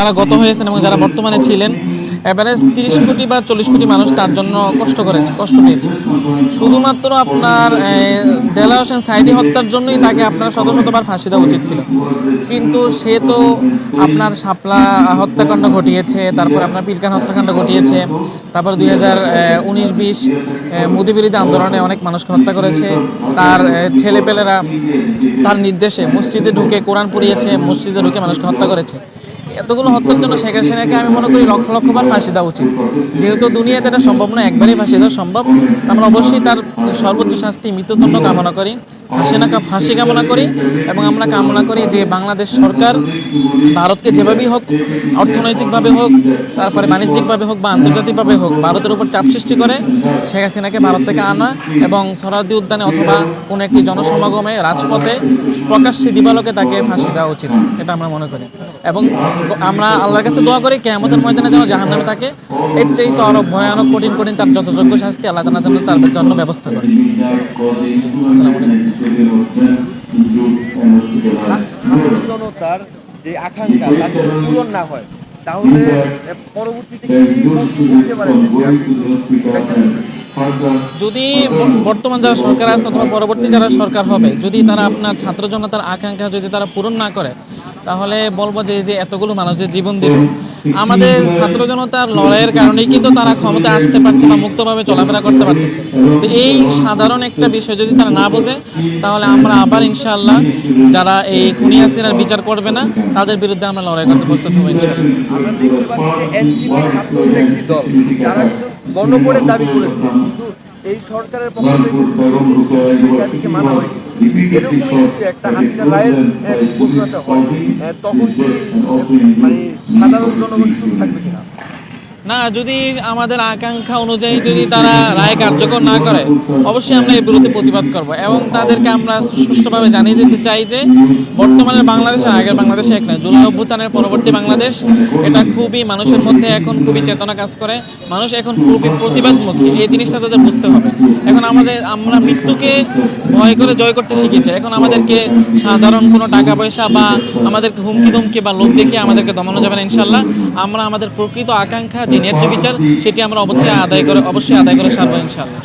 যারা গত হয়েছেন এবং যারা বর্তমানে ছিলেন এভারেজ তিরিশ কোটি বা চল্লিশ কোটি মানুষ তার জন্য কষ্ট করেছে, কষ্ট পেয়েছে। শুধুমাত্র আপনার দেলা হোসেন সাইদি হত্যার জন্যই তাকে আপনার শত শতবার ফাঁসি দেওয়া উচিত ছিল। কিন্তু সে তো আপনার শাপলা হত্যাকাণ্ড ঘটিয়েছে, তারপর আপনার পিলকান হত্যাকাণ্ড ঘটিয়েছে, তারপর দুই হাজার উনিশ বিশ মোদী বিরোধী আন্দোলনে অনেক মানুষকে হত্যা করেছে, তার ছেলেপেলেরা তার নির্দেশে মসজিদে ঢুকে কোরআন পড়িয়েছে, মসজিদে ঢুকে মানুষকে হত্যা করেছে। এতগুলো হত্যার জন্য শেখ হাসিনাকে আমি মনে করি লক্ষ লক্ষবার ফাঁসি দেওয়া উচিত। যেহেতু দুনিয়াতে এটা সম্ভব না একবারই ফাঁসি দেওয়া সম্ভব। আমরা অবশ্যই তার সর্বোচ্চ শাস্তি মৃত্যুদণ্ড কামনা করি। হাসিনা কা ফাঁসি কামনা করি এবং আমরা কামনা করি যে বাংলাদেশ সরকার ভারতকে যেভাবেই হোক, অর্থনৈতিকভাবে হোক, তারপরে বাণিজ্যিকভাবে হোক বা আন্তর্জাতিকভাবে হোক, ভারতের উপর চাপ সৃষ্টি করে শেখ হাসিনাকে ভারত থেকে আনা এবং সরাদি উদ্যানে অথবা কোনো একটি জনসমাগমে, রাজপথে প্রকাশ্যে দিবালোকে তাকে ফাঁসি দেওয়া উচিত, এটা আমরা মনে করি। এবং আমরা আল্লাহর কাছে দোয়া করি, কেয়ামতের ময়দানে যেন জাহান নামে থাকে এর চাইতে আরও ভয়ানক, কঠিন কঠিন তার যথাযোগ্য শাস্তি আল্লাহ তালা যেন তার জন্য ব্যবস্থা করে। আসসালামু আলাইকুম। জনতার যে আকাঙ্ক্ষা পূরণ না হয় তাহলে পরবর্তীতে কি হতে পারে? যদি বর্তমান যারা সরকার আছে অথবা পরবর্তী যারা সরকার হবে যদি তারা আপনার ছাত্র জনতার আকাঙ্ক্ষা যদি তারা পূরণ না করে তাহলে বলব যে যে এতগুলো মানুষ যে জীবন দিল আমাদের ছাত্র জনতার লড়াইয়ের কারণেই কিন্তু তারা ক্ষমতা আসতে পারছে বা মুক্তভাবে চলাফেরা করতে পারতেছে। তো এই সাধারণ একটা বিষয় যদি তারা না বোঝে তাহলে আমরা আবার ইনশাআল্লাহ যারা এই খুনি হাসিনার বিচার করবে না তাদের বিরুদ্ধে আমরা লড়াই করতে প্রস্তুত হব ইনশাআল্লাহ। দাবি করেছে কিন্তু এই সরকারের পক্ষ থেকে মানা হয়নি। এরকমই কিছু একটা হাসিনা রায়ের এ, ঘোষণাতে হয় তখন কি মানে সাধারণ জনগণ চুপ থাকবে কিনা? না, যদি আমাদের আকাঙ্ক্ষা অনুযায়ী যদি তারা রায় কার্যকর না করে, অবশ্যই আমরা এর বিরুদ্ধে প্রতিবাদ করব এবং তাদেরকে আমরা সুস্পষ্টভাবে জানিয়ে দিতে চাই যে বর্তমানে বাংলাদেশ আগের বাংলাদেশে এক নয়, জুলাই অভ্যুত্থানের পরবর্তী বাংলাদেশ, এটা খুবই মানুষের মধ্যে এখন খুবই চেতনা কাজ করে, মানুষ এখন খুবই প্রতিবাদমুখী, এই জিনিসটা তাদের বুঝতে হবে। এখন আমাদের, আমরা মৃত্যুকে ভয় করে জয় করতে শিখেছি, এখন আমাদেরকে সাধারণ কোনো টাকা পয়সা বা আমাদেরকে হুমকি ধুমকি বা লোভ দেখিয়ে আমাদেরকে দমানো যাবে না ইনশাল্লাহ আমরা আমাদের প্রকৃত আকাঙ্ক্ষা যে ন্যায্য বিচার সেটি আমরা অবশ্যই আদায় করে অবশ্যই আদায় করে সারবো ইনশাল্লাহ